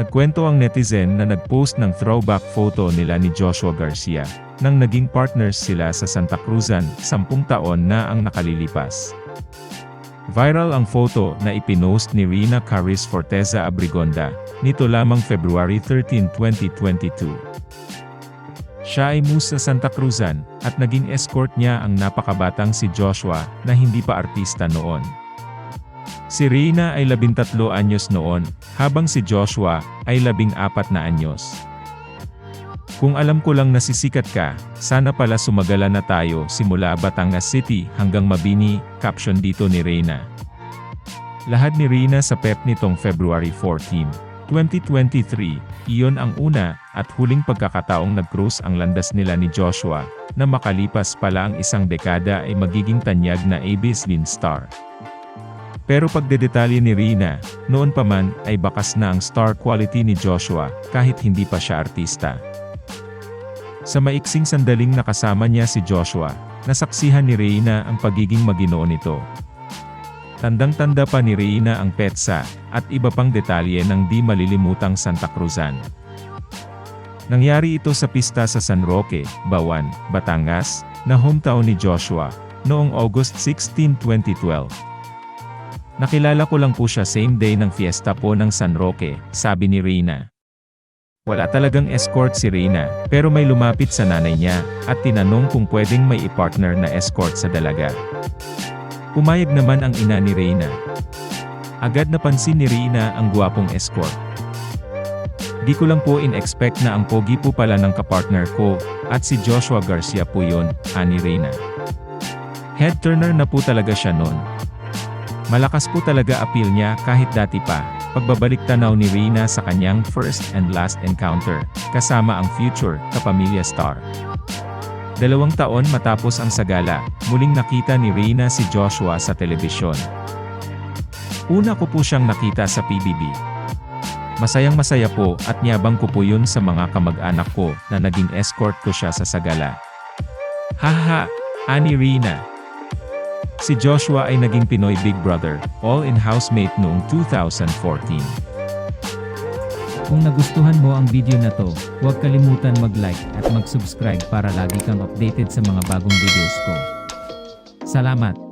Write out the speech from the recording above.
Nagkwento ang netizen na nagpost ng throwback photo nila ni Joshua Garcia, nang naging partners sila sa Santa Cruzan, sampung taon na ang nakalilipas. Viral ang photo na ipinost ni Rina Caris Forteza Abrigonda, nito lamang February 13, 2022. Siya ay mus sa Santa Cruzan, at naging escort niya ang napakabatang si Joshua, na hindi pa artista noon. Si Rina ay 13 anyos noon, habang si Joshua ay 14 na anyos. Kung alam ko lang nasisikat ka, sana pala sumagala na tayo simula Batangas City hanggang Mabini, caption dito ni Reyna. Lahad ni Rina sa PEP nitong February 14, 2023, iyon ang una at huling pagkakataong nag-cruise ang landas nila ni Joshua, na makalipas pala ang isang dekada ay magiging tanyag na ABS din star. Pero pagdedetalye ni Rina, noon pa man ay bakas na ang star quality ni Joshua kahit hindi pa siya artista. Sa maiksing sandaling nakasama niya si Joshua, nasaksihan ni Reyna ang pagiging maginoo nito. Tandang-tanda pa ni Reyna ang petsa, at iba pang detalye ng di malilimutang Santa Cruzan. Nangyari ito sa pista sa San Roque, Bawan, Batangas, na hometown ni Joshua, noong August 16, 2012. Nakilala ko lang po siya same day ng fiesta po ng San Roque, sabi ni Reyna. Wala talagang escort si Reyna, pero may lumapit sa nanay niya, at tinanong kung pwedeng may i-partner na escort sa dalaga. Pumayag naman ang ina ni Reyna. Agad napansin ni Reyna ang gwapong escort. Di ko lang po in-expect na ang pogi po pala ng kapartner ko, at si Joshua Garcia po yun, ani Reyna. Head turner na po talaga siya noon. Malakas po talaga appeal niya kahit dati pa, pagbabalik tanaw ni Rina sa kanyang first and last encounter, kasama ang future, kapamilya star. Dalawang taon matapos ang sagala, muling nakita ni Rina si Joshua sa telebisyon. Una ko po siyang nakita sa PBB. Masayang masaya po at niyabang ko po yun sa mga kamag-anak ko na naging escort ko siya sa sagala. Haha, ani Rina. Si Joshua ay naging Pinoy Big Brother, all-in housemate noong 2014. Kung nagustuhan mo ang video na to, huwag kalimutan mag-like at mag-subscribe para lagi kang updated sa mga bagong videos ko. Salamat!